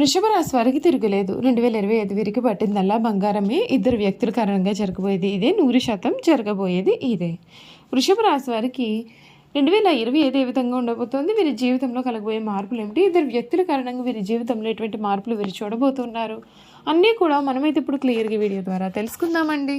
వృషభ రాశి వారికి తిరగలేదు. రెండు వేల ఇరవై ఐదు వీరికి పట్టిందల్లా బంగారమే. ఇద్దరు వ్యక్తుల కారణంగా జరగబోయేది ఇదే. నూరు శాతం జరగబోయేది ఇదే. వృషభ రాశి వారికి రెండు వేల ఇరవై ఐదు ఏ విధంగా ఉండబోతోంది? వీరి జీవితంలో కలగబోయే మార్పులు ఏమిటి? ఇద్దరు వ్యక్తుల కారణంగా వీరి జీవితంలో ఎటువంటి మార్పులు వీరు చూడబోతున్నారు? అన్నీ కూడా మనమైతే ఇప్పుడు క్లియర్గా వీడియో ద్వారా తెలుసుకుందామండి.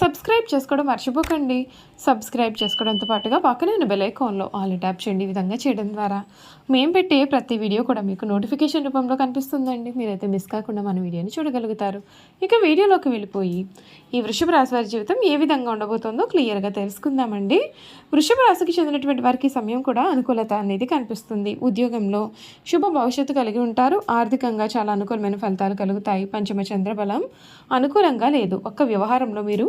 సబ్స్క్రైబ్ చేసుకోవడం మర్చిపోకండి. సబ్స్క్రైబ్ చేసుకోవడంతో పాటుగా పక్కనే ఉన్న బెల్ ఐకాన్లో ఆల్ ట్యాప్ చేయండి. ఈ విధంగా చేయడం ద్వారా మేము పెట్టే ప్రతి వీడియో కూడా మీకు నోటిఫికేషన్ రూపంలో కనిపిస్తుందండి. మీరైతే మిస్ కాకుండా మన వీడియోని చూడగలుగుతారు. ఇక వీడియోలోకి వెళ్ళిపోయి ఈ వృషభ రాశి వారి జీవితం ఏ విధంగా ఉండబోతుందో క్లియర్గా తెలుసుకుందామండి. వృషభ రాశికి చెందినటువంటి వారికి సమయం కూడా అనుకూలత అనేది కనిపిస్తుంది. ఉద్యోగంలో శుభ భవిష్యత్తు కలిగి ఉంటారు. ఆర్థికంగా చాలా అనుకూలమైన ఫలితాలు కలుగుతాయి. పంచమ చంద్రబలం అనుకూలంగా లేదు. ఒక్క వ్యవహారంలో మీరు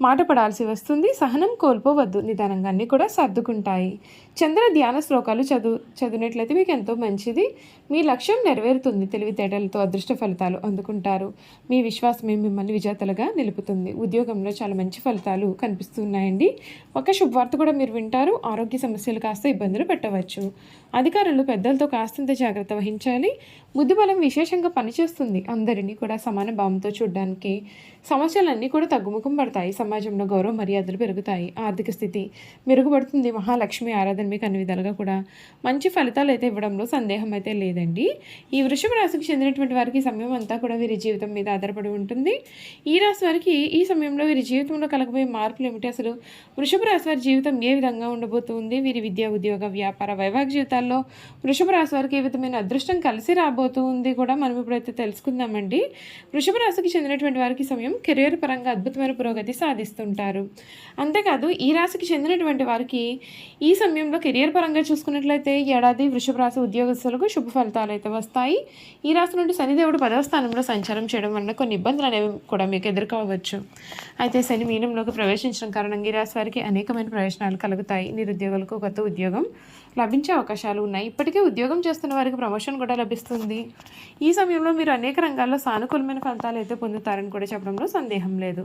మాట పడాల్సి వస్తుంది సహనం కోల్పోవద్దు నిదానంగా అన్నీ కూడా సర్దుకుంటాయి. చంద్ర ధ్యాన శ్లోకాలు చదువు చదివినట్లయితే మీకు ఎంతో మంచిది. మీ లక్ష్యం నెరవేరుతుంది తెలివితేటలతో అదృష్ట ఫలితాలు అందుకుంటారు. మీ విశ్వాసమే మిమ్మల్ని విజేతలుగా నిలుపుతుంది. ఉద్యోగంలో చాలా మంచి ఫలితాలు కనిపిస్తున్నాయండి. ఒక శుభవార్త కూడా మీరు వింటారు. ఆరోగ్య సమస్యలు కాస్త ఇబ్బందులు పెట్టవచ్చు. అధికారులు పెద్దలతో కాస్తంత జాగ్రత్త వహించాలి. బుద్ధిబలం విశేషంగా పనిచేస్తుంది. అందరినీ కూడా సమాన భావంతో చూడడానికి. సమస్యలన్నీ కూడా తగ్గుముఖం పడతాయి. సమాజంలో గౌరవ మర్యాదలు పెరుగుతాయి. ఆర్థిక స్థితి మెరుగుపడుతుంది. మహాలక్ష్మి ఆరాధన మీకు అన్ని విధాలుగా కూడా మంచి ఫలితాలు అయితే ఇవ్వడంలో సందేహం అయితే లేదండి. ఈ వృషభ రాశికి చెందినటువంటి వారికి సమయం అంతా కూడా వీరి జీవితం మీద ఆధారపడి ఉంటుంది. ఈ రాశి వారికి ఈ సమయంలో వీరి జీవితంలో కలగబోయే మార్పులు ఏమిటి? అసలు వృషభ రాశి వారి జీవితం ఏ విధంగా ఉండబోతుంది? వీరి విద్యా ఉద్యోగ వ్యాపార వైవాహిక జీవితాల్లో వృషభ రాశి వారికి ఏ విధమైన అదృష్టం కలిసి రాబోతుంది కూడా మనం ఇప్పుడైతే తెలుసుకుందామండి. వృషభ రాశికి చెందినటువంటి వారికి సమయం కెరియర్ పరంగా అద్భుతమైన పురోగతి సాధిస్తుంటారు. అంతేకాదు ఈ రాశికి చెందినటువంటి వారికి ఈ సమయంలో కెరియర్ పరంగా చూసుకున్నట్లయితే ఏడాది వృషభ రాశి ఉద్యోగస్తులకు శుభ ఫలితాలు అయితే వస్తాయి. ఈ రాశి నుండి శనిదేవుడు పదవ స్థానంలో సంచారం చేయడం వలన కొన్ని ఇబ్బందులు అనేవి కూడా మీకు ఎదుర్కోవచ్చు. అయితే శని మీనంలోకి ప్రవేశించడం కారణంగా ఈ రాశి వారికి అనేకమైన ప్రయోజనాలు కలుగుతాయి. నిరుద్యోగులకు కొత్త ఉద్యోగం లభించే అవకాశాలు ఉన్నాయి. ఇప్పటికే ఉద్యోగం చేస్తున్న వారికి ప్రమోషన్ కూడా లభిస్తుంది. ఈ సమయంలో మీరు అనేక రంగాల్లో సానుకూలమైన ఫలితాలు అయితే పొందుతారని కూడా చెప్పడంలో సందేహం లేదు.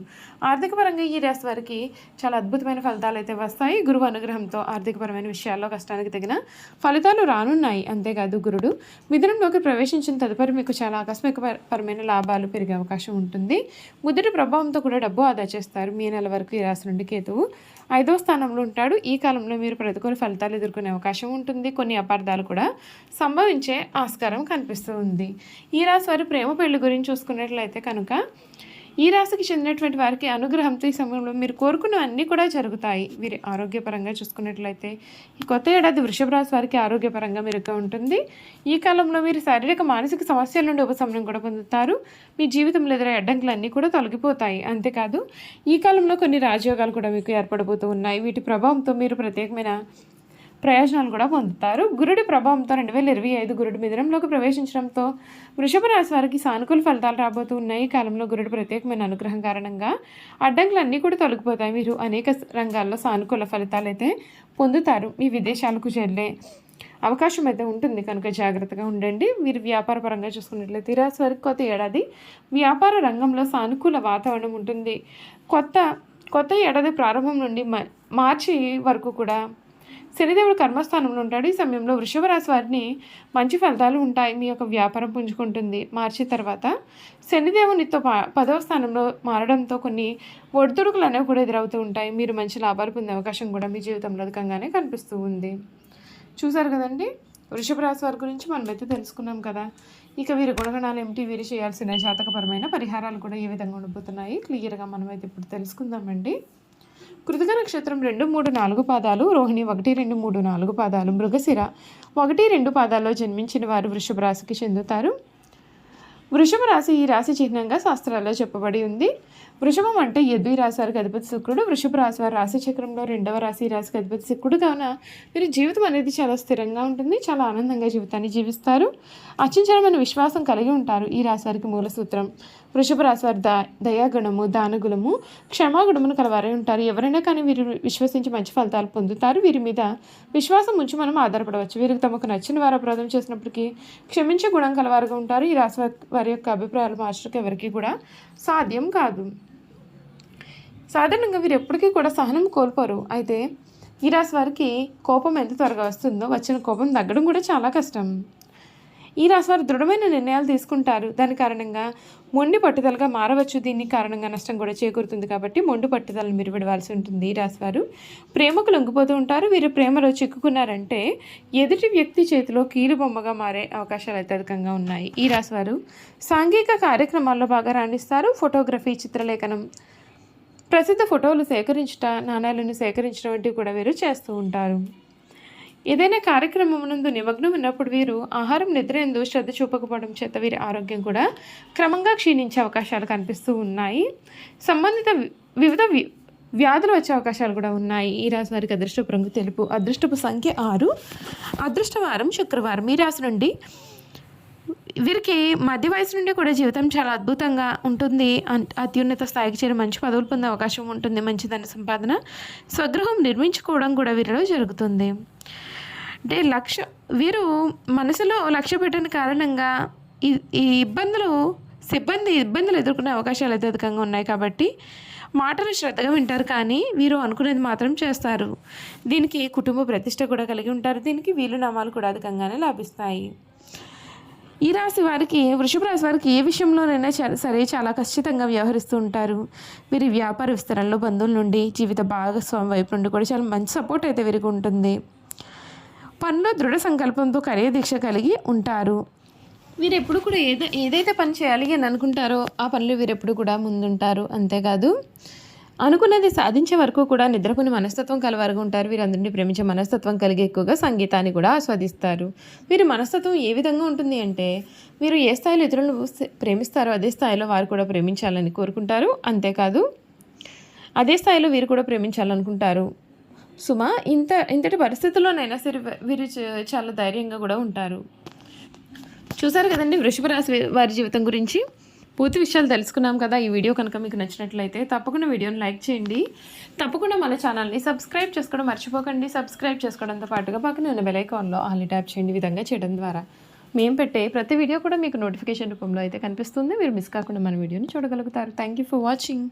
ఆర్థిక పరంగా ఈ రాశి వారికి చాలా అద్భుతమైన ఫలితాలు అయితే వస్తాయి. గురువు అనుగ్రహంతో ఆర్థికపరమైన విషయాల్లో కష్టానికి తగిన ఫలితాలు రానున్నాయి. అంతేకాదు గురుడు మిథునంలోకి ప్రవేశించిన తదుపరి మీకు చాలా ఆకస్మికపరమైన లాభాలు పెరిగే అవకాశం ఉంటుంది. బుద్ధుడి ప్రభావంతో కూడా డబ్బు ఆదా చేస్తారు. మీ నెల వరకు ఈ రాశి నుండి కేతువు ఐదవ స్థానంలో ఉంటాడు. ఈ కాలంలో మీరు ప్రతికూల ఫలితాలు ఎదుర్కొనే అవకాశం ఉంటుంది. కొన్ని అపార్థాలు కూడా సంభవించే ఆస్కారం కనిపిస్తూ ఉంది ఈ రాశి వారి ప్రేమ పెళ్ళి గురించి చూసుకున్నట్లయితే కనుక ఈ రాశికి చెందినటువంటి వారికి అనుగ్రహంతో ఈ సమయంలో మీరు కోరుకున్నవన్నీ కూడా జరుగుతాయి. వీరి ఆరోగ్యపరంగా చూసుకున్నట్లయితే ఈ కొత్త ఏడాది వృషభ రాశి వారికి ఆరోగ్యపరంగా మెరుగ్గా ఉంటుంది. ఈ కాలంలో మీరు శారీరక మానసిక సమస్యల నుండి ఉపశమనం కూడా పొందుతారు. మీ జీవితంలో ఎదురయ్యే అడ్డంకులు అన్నీ కూడా తొలగిపోతాయి. అంతేకాదు ఈ కాలంలో కొన్ని రాజయోగాలు కూడా మీకు ఏర్పడబోతూ ఉన్నాయి. వీటి ప్రభావంతో మీరు ప్రత్యేకమైన ప్రయోజనాలు కూడా పొందుతారు. గురుడి ప్రభావంతో రెండు వేల ఇరవై ఐదు గురుడి మిథునంలోకి ప్రవేశించడంతో వృషభ రాశి వారికి సానుకూల ఫలితాలు రాబోతూ ఉన్నాయి. ఈ కాలంలో గురుడి ప్రత్యేకమైన అనుగ్రహం కారణంగా అడ్డంకులు అన్నీ కూడా తొలగిపోతాయి. మీరు అనేక రంగాల్లో సానుకూల ఫలితాలు అయితే పొందుతారు. మీ విదేశాలకు చెల్లే అవకాశం అయితే ఉంటుంది. కనుక జాగ్రత్తగా ఉండండి. మీరు వ్యాపార పరంగా చూసుకున్నట్లయితే రాశి వారికి కొత్త ఏడాది వ్యాపార రంగంలో సానుకూల వాతావరణం ఉంటుంది. కొత్త కొత్త ఏడాది ప్రారంభం నుండి మార్చి వరకు కూడా శనిదేవుడు కర్మస్థానంలో ఉంటాడు. ఈ సమయంలో వృషభ రాశి వారిని మంచి ఫలితాలు ఉంటాయి. మీ యొక్క వ్యాపారం పుంజుకుంటుంది. మార్చి తర్వాత శనిదేవునితో పదవ స్థానంలో మారడంతో కొన్ని ఒడిదుడుకులు అనేవి కూడా ఎదురవుతూ ఉంటాయి. మీరు మంచి లాభాలు పొందే అవకాశం కూడా మీ జీవితంలో అధికంగానే కనిపిస్తూ ఉంది. చూసారు కదండి? వృషభ రాశి వారి గురించి మనమైతే తెలుసుకున్నాం కదా. ఇక వీరి గుణగణాలు ఏమిటి? వీరు చేయాల్సిన జాతకపరమైన పరిహారాలు కూడా ఏ విధంగా ఉండబోతున్నాయి క్లియర్గా మనమైతే ఇప్పుడు తెలుసుకుందామండి. కృతిక నక్షత్రం రెండు మూడు నాలుగు పాదాలు రోహిణి ఒకటి రెండు మూడు నాలుగు పాదాలు మృగశిర ఒకటి రెండు పాదాల్లో జన్మించిన వారు వృషభ రాశికి చెందుతారు. వృషభ రాశి ఈ రాశి చిహ్నంగా శాస్త్రాల్లో చెప్పబడి ఉంది. వృషభం అంటే ఎద్దు రాశారు అధిపతి శుక్రుడు. వృషభ రాశి వారి రాశి చక్రంలో రెండవ రాశి ఈ రాశికి అధిపతి శుక్రుడు. కావున మీరు జీవితం అనేది చాలా స్థిరంగా ఉంటుంది. చాలా ఆనందంగా జీవితాన్ని జీవిస్తారు. అత్యంచలమైన విశ్వాసం కలిగి ఉంటారు ఈ రాశి వారికి మూల సూత్రం. వృషభ రాశి వారి దా దయాగుణము దానగుణము క్షమాగుణమును కలవారై ఉంటారు. ఎవరైనా కానీ వీరు విశ్వసించి మంచి ఫలితాలు పొందుతారు. వీరి మీద విశ్వాసం ఉంచి మనం ఆధారపడవచ్చు. వీరికి తమకు నచ్చిన వారు అపరాధం చేసినప్పటికీ క్షమించే గుణం కలవారుగా ఉంటారు. ఈ రాశి వారి- యొక్క అభిప్రాయాలు మార్చడానికి ఎవరికి కూడా సాధ్యం కాదు. సాధారణంగా వీరు ఎప్పటికీ కూడా సహనం కోల్పోరు. అయితే ఈ రాశి వారికి కోపం ఎంత త్వరగా వస్తుందో వచ్చిన కోపం తగ్గడం కూడా చాలా కష్టం. ఈ రాశివారు దృఢమైన నిర్ణయాలు తీసుకుంటారు. దాని కారణంగా మొండి పట్టుదలగా మారవచ్చు. దీని కారణంగా నష్టం కూడా చేకూరుతుంది కాబట్టి మొండి పట్టుదలను మీరు విడవాల్సి ఉంటుంది. ఈ రాశి ప్రేమకు లొంగిపోతూ ఉంటారు. వీరు ప్రేమలో చిక్కుకున్నారంటే ఎదుటి వ్యక్తి చేతిలో కీలు బొమ్మగా మారే అవకాశాలు అత్యధికంగా ఉన్నాయి. ఈ రాశివారు సాంఘిక కార్యక్రమాల్లో బాగా రాణిస్తారు. ఫోటోగ్రఫీ చిత్రలేఖనం ప్రసిద్ధ ఫోటోలు సేకరించుట నాణ్యాలను సేకరించడం వంటివి కూడా వీరు చేస్తూ ఉంటారు. ఏదైనా కార్యక్రమం నందు నిమగ్నం ఉన్నప్పుడు వీరు ఆహారం నిద్ర ఎందు శ్రద్ధ చూపకపోవడం చేత వీరి ఆరోగ్యం కూడా క్రమంగా క్షీణించే అవకాశాలు కనిపిస్తూ ఉన్నాయి. సంబంధిత వి- వివిధ వ్యాధులు వచ్చే అవకాశాలు కూడా ఉన్నాయి. ఈ రాశి వారికి అదృష్టపు రంగు తెలుపు అదృష్టపు సంఖ్య ఆరు అదృష్టవారం శుక్రవారం ఈ రాశి నుండి వీరికి మధ్య వయసు నుండి కూడా జీవితం చాలా అద్భుతంగా ఉంటుంది. అన్- అత్యున్నత స్థాయికి చేరి మంచి పదవులు పొందే అవకాశం ఉంటుంది. మంచి ధన సంపాదన స్వగృహం నిర్మించుకోవడం కూడా వీరిలో జరుగుతుంది. అంటే లక్ష్య వీరు మనసులో లక్ష్య పెట్టిన కారణంగా ఈ ఈ ఇబ్బందులు సిబ్బంది ఇబ్బందులు ఎదుర్కొనే అవకాశాలు అత్యధికంగా ఉన్నాయి కాబట్టి మాటలు శ్రద్ధగా వింటారు కానీ వీరు అనుకునేది మాత్రం చేస్తారు. దీనికి కుటుంబ ప్రతిష్ట కూడా కలిగి ఉంటారు. దీనికి వీలునామాలు కూడా అధికంగానే లభిస్తాయి. ఈ రాశి వారికి వృషభ రాశి వారికి ఏ విషయంలోనైనా సరే చాలా ఖచ్చితంగా వ్యవహరిస్తూ ఉంటారు. వీరి వ్యాపార విస్తరణలో బంధువుల నుండి జీవిత భాగస్వామి వైపు నుండి కూడా చాలా మంచి సపోర్ట్ అయితే వీరికి ఉంటుంది. పనిలో దృఢ సంకల్పంతో కార్యదీక్ష కలిగి ఉంటారు. వీరు ఎప్పుడు కూడా ఏదో ఏదైతే పని చేయాలి అని అనుకుంటారో ఆ పనులు వీరెప్పుడు కూడా ముందుంటారు. అంతేకాదు అనుకున్నది సాధించే వరకు కూడా నిద్రపోని మనస్తత్వం కలవారుగా ఉంటారు. వీరందరినీ ప్రేమించే మనస్తత్వం కలిగి ఎక్కువగా సంగీతాన్ని కూడా ఆస్వాదిస్తారు. వీరి మనస్తత్వం ఏ విధంగా ఉంటుంది అంటే వీరు ఏ స్థాయిలో ఇతరులను ప్రేమిస్తారో అదే స్థాయిలో వారు కూడా ప్రేమించాలని కోరుకుంటారు. అంతేకాదు అదే స్థాయిలో వీరు కూడా ప్రేమించాలనుకుంటారు. సుమ ఇంత ఇంతటి పరిస్థితుల్లోనైనా సరే వీరు చ- చాలా ధైర్యంగా కూడా ఉంటారు. చూసారు కదండి వృషభ రాశి వారి జీవితం గురించి? పూర్తి విషయాలు తెలుసుకున్నాం కదా ఈ వీడియో కనుక మీకు నచ్చినట్లయితే తప్పకుండా వీడియోని లైక్ చేయండి. తప్పకుండా మన ఛానల్ని సబ్స్క్రైబ్ చేసుకోవడం మర్చిపోకండి. సబ్స్క్రైబ్ చేసుకోవడంతో పాటుగా పక్కన ఉన్న బెలైకాన్లో ఆల్ ట్యాప్ చేయండి విధంగా చేయడం ద్వారా. మేము పెట్టే ప్రతి వీడియో కూడా మీకు నోటిఫికేషన్ రూపంలో అయితే కనిపిస్తుంది. మీరు మిస్ కాకుండా మన వీడియోని చూడగలుగుతారు. Thank you for watching